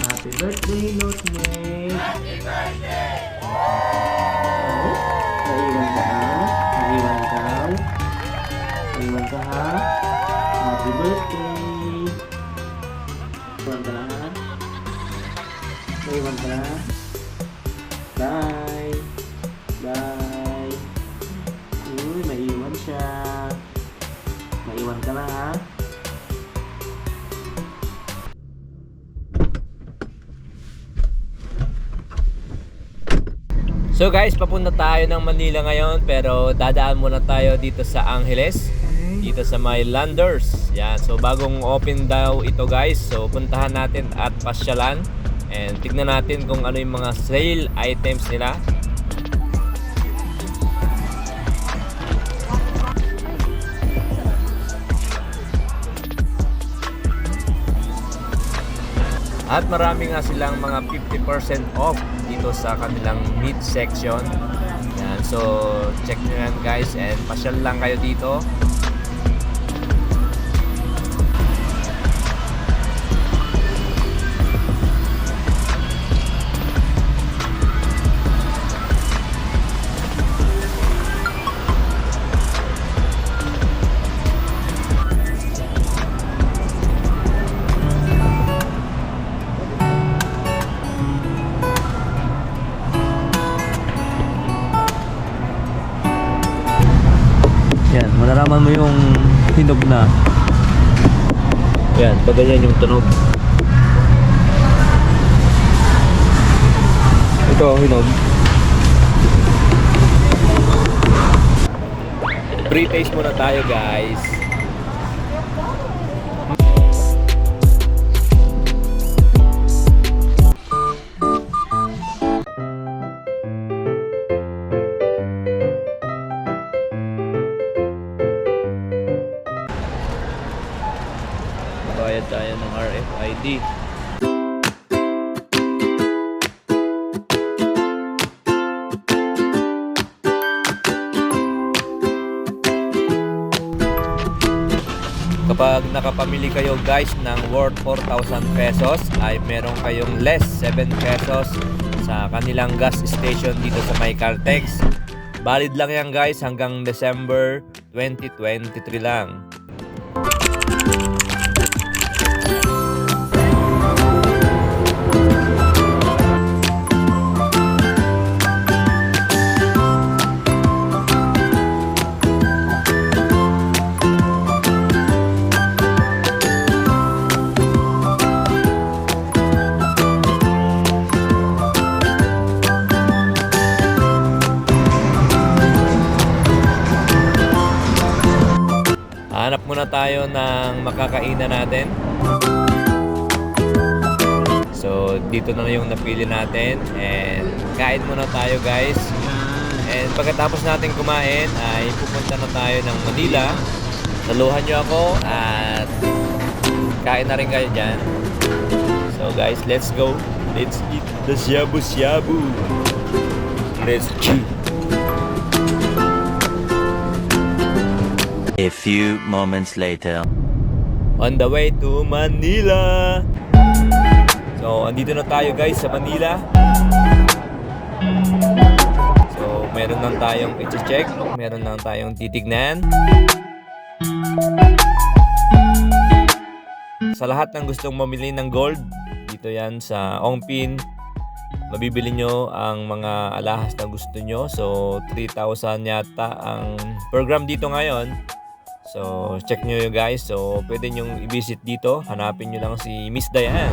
Happy birthday, Lotme! Happy birthday! Oh, naiwan ka ha? Naiwan ka? Naiwan ka ha? Happy birthday! Naiwan ka ha? Naiwan ka na? Bye! Bye! Uy, maiwan siya. Maiwan ka na ha? So guys, papunta tayo ng Manila ngayon pero dadaan muna tayo dito sa Angeles. Dito sa may Landers. Yan. So bagong open daw ito guys. So puntahan natin at pasyalan. And tignan natin kung ano yung mga sale items nila. At marami nga silang mga 50% off dito sa kanilang meat section. Yan, so check nyo yan guys and pasyal lang kayo dito. Yan, malaraman mo yung hinog na. Yan, pag ganyan yung tunog. Ito hinog. Pre-taste muna tayo guys. Bayad tayo ng RFID. Kapag nakapamili kayo guys ng worth 4,000 pesos ay meron kayong less 7 pesos sa kanilang gas station dito sa may Caltex. Valid lang yan guys hanggang December 2023 lang. Hanap muna tayo ng makakainan natin. So, dito na yung napili natin. And kain muna tayo guys. And pagkatapos natin kumain, ay pupunta na tayo ng Manila. Saluhan nyo ako at kain na rin kayo dyan. So guys, let's go. Let's eat the shabu-shabu. Let's cheat. A few moments later. On the way to Manila. So, andito na tayo guys sa Manila. So, meron lang tayong i-check. Meron lang tayong titignan. Sa lahat ng gustong mamili ng gold, dito yan sa Ongpin. Mabibili nyo ang mga alahas na gusto nyo. So, 3,000 yata ang program dito ngayon. So, check nyo yun guys. So, pwede nyo i-visit dito. Hanapin nyo lang si Miss Diane.